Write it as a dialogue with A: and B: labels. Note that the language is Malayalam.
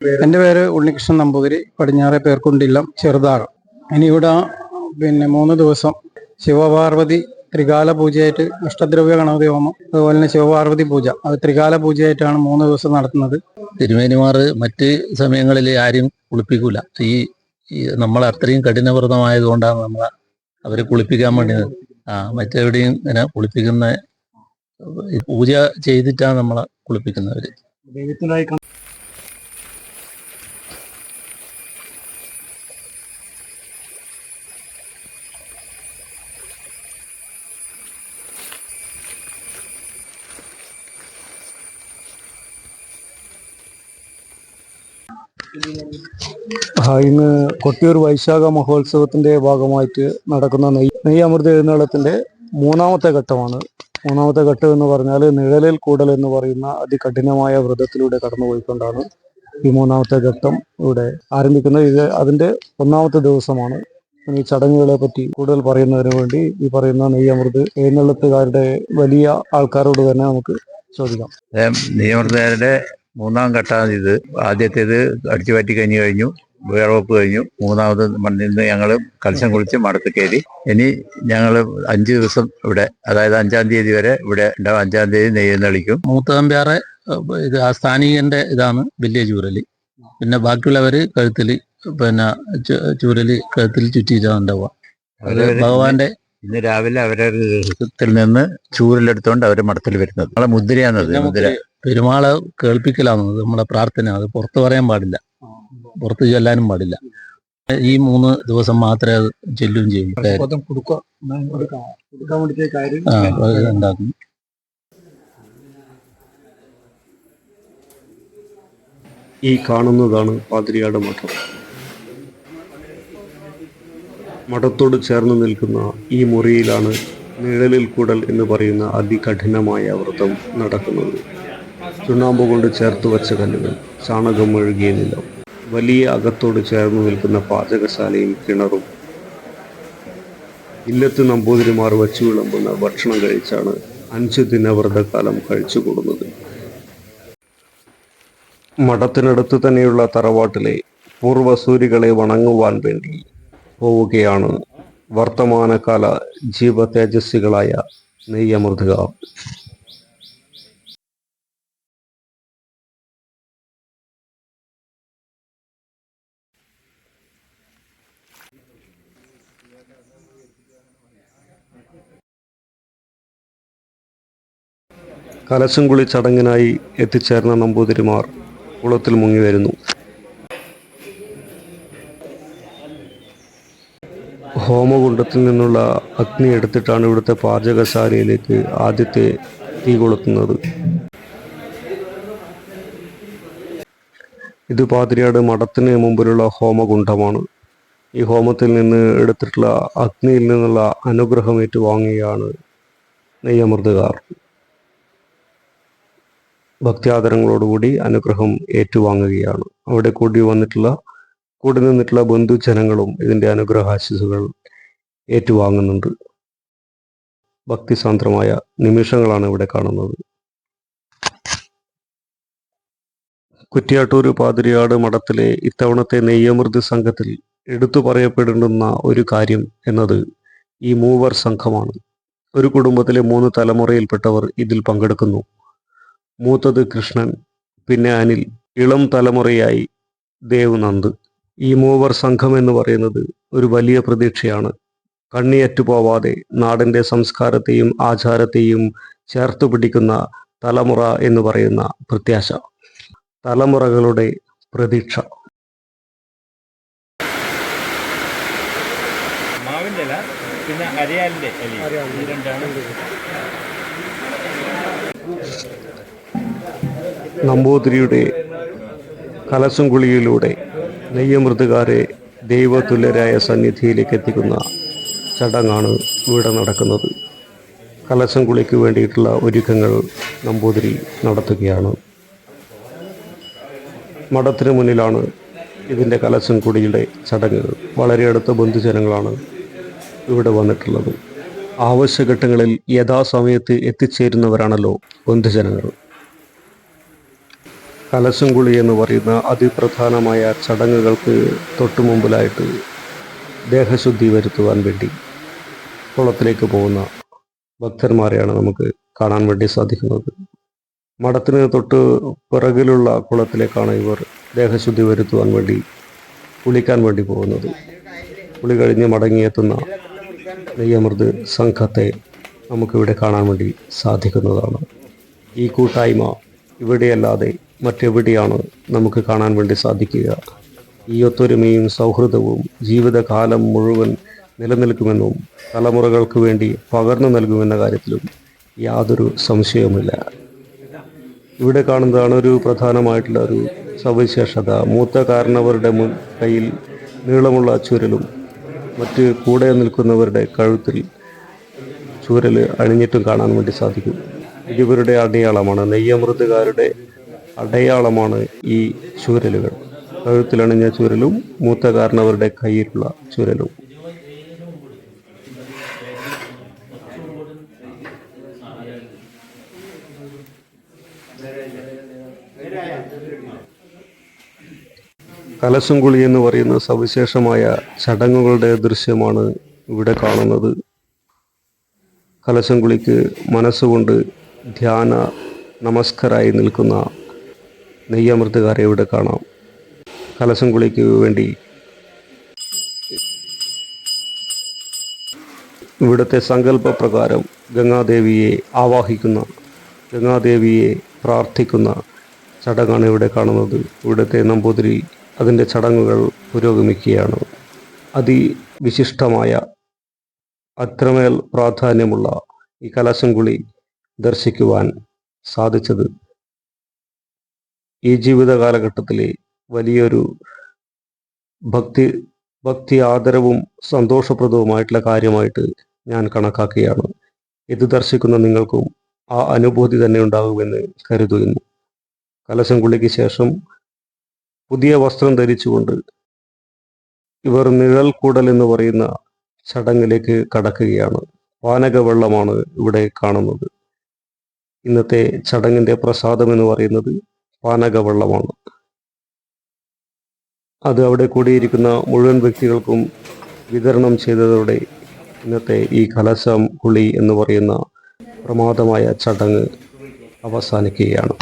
A: എന്റെ പേര് ഉണ്ണികൃഷ്ണൻ നമ്പൂതിരി. പടിഞ്ഞാറെ പേർക്കുണ്ടില്ലം ചെറുതാഴം ഇനി ഇവിടെ പിന്നെ മൂന്ന് ദിവസം ശിവപാർവതി ത്രികാല പൂജയായിട്ട് അഷ്ടദ്രവ്യ ഗണപതി ഹോമം അതുപോലെ തന്നെ ശിവപാർവതി പൂജ. അത് ത്രികാല പൂജയായിട്ടാണ് മൂന്ന് ദിവസം നടത്തുന്നത്.
B: തിരുമേനിമാർ മറ്റ് സമയങ്ങളിൽ ആരും കുളിപ്പിക്കൂല. ഈ ഈ നമ്മൾ അത്രയും കഠിനവ്രതമായതുകൊണ്ടാണ് നമ്മൾ അവരെ കുളിപ്പിക്കാൻ വേണ്ടി. ആ മറ്റെവിടെയും ഇങ്ങനെ കുളിപ്പിക്കുന്ന പൂജ ചെയ്തിട്ടാണ് നമ്മളെ കുളിപ്പിക്കുന്നവര്.
A: ഇന്ന് കൊട്ടിയൂർ വൈശാഖ മഹോത്സവത്തിന്റെ ഭാഗമായിട്ട് നടക്കുന്ന നെയ് നെയ്യമൃത എഴുന്നള്ളത്തിന്റെ മൂന്നാമത്തെ ഘട്ടമാണ്. മൂന്നാമത്തെ ഘട്ടം എന്ന് പറഞ്ഞാൽ നിഴലിൽ കൂടൽ എന്ന് പറയുന്ന അതികഠിനമായ വ്രതത്തിലൂടെ കടന്നുപോയിക്കൊണ്ടാണ് ഈ മൂന്നാമത്തെ ഘട്ടം ഇവിടെ ആരംഭിക്കുന്നത്. ഇത് അതിന്റെ ഒന്നാമത്തെ ദിവസമാണ്. ഈ ചടങ്ങുകളെ പറ്റി കൂടുതൽ പറയുന്നതിന് വേണ്ടി ഈ പറയുന്ന നെയ്യമൃത് എഴുന്നള്ളത്തുകാരുടെ വലിയ ആൾക്കാരോട് തന്നെ നമുക്ക് ചോദിക്കാം.
C: നിയമൃതരുടെ മൂന്നാം ഘട്ടമാണ് ഇത് ആദ്യത്തേത് അടിച്ചു പറ്റി കഴിഞ്ഞു കഴിഞ്ഞു വേർവെപ്പ് കഴിഞ്ഞു. മൂന്നാമത് നിന്ന് ഞങ്ങൾ കലശം കുളിച്ച് മടത്ത് കയറി. ഇനി ഞങ്ങൾ അഞ്ച് ദിവസം ഇവിടെ അതായത് അഞ്ചാം തീയതി വരെ ഇവിടെ ഉണ്ടാവും. അഞ്ചാം തീയതി നെയ്യെന്നളിക്കും
B: മൂത്തതമ്പ്യാറെ ഇത് ആ സ്ഥാനികന്റെ ഇതാണ് വലിയ ചൂരലി. പിന്നെ ബാക്കിയുള്ളവര് കഴുത്തിൽ പിന്നെ ചൂരലി കഴുത്തിൽ ചുറ്റിയിട്ടാണ് ഉണ്ടാവുക. ഭഗവാന്റെ
C: ഇന്ന് രാവിലെ അവരുടെ നിന്ന് ചൂരലെടുത്തോണ്ട് അവർ മടത്തിൽ വരുന്നത്. നമ്മളെ മുദ്രയാണത് മുദ്ര
B: പെരുമാളെ കേൾപ്പിക്കലാന്നത് നമ്മുടെ പ്രാർത്ഥന അത് പുറത്ത് പറയാൻ പാടില്ല. പുറത്ത് ചൊല്ലാനും പാടില്ല. ഈ മൂന്ന് ദിവസം മാത്രമേ അത് ചെല്ലുകയും ചെയ്യും. ഉണ്ടാക്കും.
D: ഈ കാണുന്നതാണ് പാതിരിയാട് മഠം. മഠത്തോട് ചേർന്ന് നിൽക്കുന്ന ഈ മുറിയിലാണ് നിഴലിൽ കൂടൽ എന്ന് പറയുന്ന അതികഠിനമായ വ്രതം നടക്കുന്നത്. ചുണ്ണാമ്പ് കൊണ്ട് ചേർത്ത് വച്ച കല്ലുകൾ ചാണകം ഒഴുകിയ നിലം. വലിയ അകത്തോട് ചേർന്ന് നിൽക്കുന്ന പാചകശാലയും കിണറും. ഇല്ലത്ത് നമ്പൂതിരിമാർ വച്ചു വിളമ്പുന്ന ഭക്ഷണം കഴിച്ചാണ് അഞ്ച് ദിന വ്രതകാലം കഴിച്ചുകൂടുന്നത്. മഠത്തിനടുത്ത് തന്നെയുള്ള തറവാട്ടിലെ പൂർവസൂരികളെ വണങ്ങുവാൻ വേണ്ടി പോവുകയാണ് വർത്തമാനകാല ജീവ തേജസ്വികളായ നെയ്യമൃതുകാർ കലശം കുളി ചടങ്ങിനായി എത്തിച്ചേർന്ന നമ്പൂതിരിമാർ കുളത്തിൽ മുങ്ങി വരുന്നു. ഹോമകുണ്ടത്തിൽ നിന്നുള്ള അഗ്നി എടുത്തിട്ടാണ് ഇവിടുത്തെ പാചകശാലയിലേക്ക് ആദ്യത്തെ തീ കൊളുത്തുന്നത്. ഇത് പാതിരിയാട് മഠത്തിന് മുമ്പിലുള്ള ഹോമകുണ്ഡമാണ് ഈ ഹോമത്തിൽ നിന്ന് എടുത്തിട്ടുള്ള അഗ്നിയിൽ നിന്നുള്ള അനുഗ്രഹം ഏറ്റുവാങ്ങുകയാണ് നെയ്യമൃതുകാർ ഭക്തിയാദരങ്ങളോടുകൂടി അനുഗ്രഹം ഏറ്റുവാങ്ങുകയാണ്. അവിടെ കൂടി വന്നിട്ടുള്ള കൂടി നിന്നിട്ടുള്ള ബന്ധുജനങ്ങളും ഇതിന്റെ അനുഗ്രഹാശിസുകൾ ഏറ്റുവാങ്ങുന്നുണ്ട്. ഭക്തിസാന്ദ്രമായ നിമിഷങ്ങളാണ് ഇവിടെ കാണുന്നത്. കുറ്റിയാട്ടൂർ പാതിരിയാട് മഠത്തിലെ ഇത്തവണത്തെ നെയ്യമൃത് സംഘത്തിൽ എടുത്തു പറയപ്പെടുന്ന ഒരു കാര്യം എന്നത് ഈ മൂവർ സംഘമാണ്. ഒരു കുടുംബത്തിലെ മൂന്ന് തലമുറയിൽപ്പെട്ടവർ ഇതിൽ പങ്കെടുക്കുന്നു. മൂത്തത് കൃഷ്ണൻ പിന്നെ അനിൽ ഇളം തലമുറയായി ദേവ്നന്ദ്. ഈ മൂവർ സംഘം എന്ന് പറയുന്നത് ഒരു വലിയ പ്രതീക്ഷയാണ്. കണ്ണിയറ്റു പോവാതെ നാടിന്റെ സംസ്കാരത്തെയും ആചാരത്തെയും ചേർത്ത് പിടിക്കുന്ന തലമുറ എന്ന് പറയുന്ന പ്രത്യാശ. തലമുറകളുടെ പ്രതീക്ഷ.
E: പിന്നെ ഈ രണ്ടാണ്.
D: നമ്പൂതിരിയുടെ കലസുംകുളിയിലൂടെ നെയ്യമൃതുകാരെ ദൈവതുല്യരായ സന്നിധിയിലേക്ക് എത്തിക്കുന്ന ചടങ്ങാണ് ഇവിടെ നടക്കുന്നത്. കലശം കുളിക്ക് വേണ്ടിയിട്ടുള്ള ഒരുക്കങ്ങൾ നമ്പൂതിരി നടത്തുകയാണ്. മഠത്തിന് മുന്നിലാണ് ഇതിന്റെ കലശം കുടിയുടെ ചടങ്ങുകൾ വളരെ അടുത്ത ബന്ധുജനങ്ങളാണ് ഇവിടെ വന്നിട്ടുള്ളത്. ആവശ്യഘട്ടങ്ങളിൽ യഥാസമയത്ത് എത്തിച്ചേരുന്നവരാണല്ലോ ബന്ധുജനങ്ങൾ. കലശംകുളി എന്ന് പറയുന്ന അതിപ്രധാനമായ ചടങ്ങുകൾക്ക് തൊട്ടു മുമ്പിലായിട്ട് ദേഹശുദ്ധി വരുത്തുവാൻ വേണ്ടി കുളത്തിലേക്ക് പോകുന്ന ഭക്തന്മാരെയാണ് നമുക്ക് കാണാൻ വേണ്ടി സാധിക്കുന്നത്. മഠത്തിന് തൊട്ട് പിറകിലുള്ള കുളത്തിലേക്കാണ് ഇവർ ദേഹശുദ്ധി വരുത്തുവാൻ വേണ്ടി കുളിക്കാൻ വേണ്ടി പോകുന്നത്. കുളി കഴിഞ്ഞ് മടങ്ങിയെത്തുന്ന നെയ്യമൃത് സംഘത്തെ നമുക്കിവിടെ കാണാൻ വേണ്ടി സാധിക്കുന്നതാണ്. ഈ കൂട്ടായ്മ ഇവിടെയല്ലാതെ മറ്റെവിടെയാണ് നമുക്ക് കാണാൻ വേണ്ടി സാധിക്കുക? ഈ ഒത്തൊരുമയും സൗഹൃദവും ജീവിതകാലം മുഴുവൻ നിലനിൽക്കുമെന്നും തലമുറകൾക്ക് വേണ്ടി പകർന്നു നൽകുമെന്ന കാര്യത്തിലും യാതൊരു സംശയവുമില്ല. ഇവിടെ കാണുന്നതാണ് ഒരു പ്രധാനമായിട്ടുള്ള ഒരു സവിശേഷത. മൂത്ത കാരണവരുടെ മുൻ കയ്യിൽ നീളമുള്ള ചുരലും മറ്റ് കൂടെ നിൽക്കുന്നവരുടെ കഴുത്തിൽ ചൂരൽ അണിഞ്ഞിട്ടും കാണാൻ വേണ്ടി സാധിക്കും. ഇതിവരുടെ അടയാളമാണ്. നെയ്യമൃതുകാരുടെ അടയാളമാണ് ഈ ചൂരലുകൾ. കഴുത്തിലണിഞ്ഞ ചൂരലും മൂത്തകാരനവരുടെ കയ്യിലുള്ള ചൂരലും. കലശംകുളി എന്ന് പറയുന്ന സവിശേഷമായ ചടങ്ങുകളുടെ ദൃശ്യമാണ് ഇവിടെ കാണുന്നത്. കലശംകുളിക്ക് മനസ്സുകൊണ്ട് ധ്യാന നമസ്കരായി നിൽക്കുന്ന നെയ്യമൃത്തുകാരെ ഇവിടെ കാണാം. കലശം കുളിക്കു വേണ്ടി ഇവിടുത്തെ സങ്കല്പപ്രകാരം ഗംഗാദേവിയെ ആവാഹിക്കുന്ന ഗംഗാദേവിയെ പ്രാർത്ഥിക്കുന്ന ചടങ്ങാണ് ഇവിടെ കാണുന്നത്. ഇവിടുത്തെ നമ്പൂതിരി അതിന്റെ ചടങ്ങുകൾ പുരോഗമിക്കുകയാണ്. അതിവിശിഷ്ടമായ അത്രമേൽ പ്രാധാന്യമുള്ള ഈ കലശം കുളി ദർശിക്കുവാൻ സാധിച്ചത് ഈ ജീവിത കാലഘട്ടത്തിലെ വലിയൊരു ഭക്തി ഭക്തി ആദരവും സന്തോഷപ്രദവുമായിട്ടുള്ള കാര്യമായിട്ട് ഞാൻ കണക്കാക്കുകയാണ്. ഇത് ദർശിക്കുന്ന നിങ്ങൾക്കും ആ അനുഭൂതി തന്നെ ഉണ്ടാകുമെന്ന് കരുതുന്നു. കലശംകുള്ളിക്ക് ശേഷം പുതിയ വസ്ത്രം ധരിച്ചുകൊണ്ട് ഇവർ നിഴൽ കൂടൽ എന്ന് പറയുന്ന ചടങ്ങിലേക്ക് കടക്കുകയാണ്. പാനകവെള്ളമാണ് ഇവിടെ കാണുന്നത്. ഇന്നത്തെ ചടങ്ങിന്റെ പ്രസാദം എന്ന് പറയുന്നത് പാനകവെള്ളമാണ് അത് അവിടെ കൂടിയിരിക്കുന്ന മുഴുവൻ വ്യക്തികൾക്കും വിതരണം ചെയ്തതോടെ ഇന്നത്തെ ഈ കലശം കുളി എന്ന് പറയുന്ന പ്രമാദമായ ചടങ്ങ് അവസാനിക്കുകയാണ്.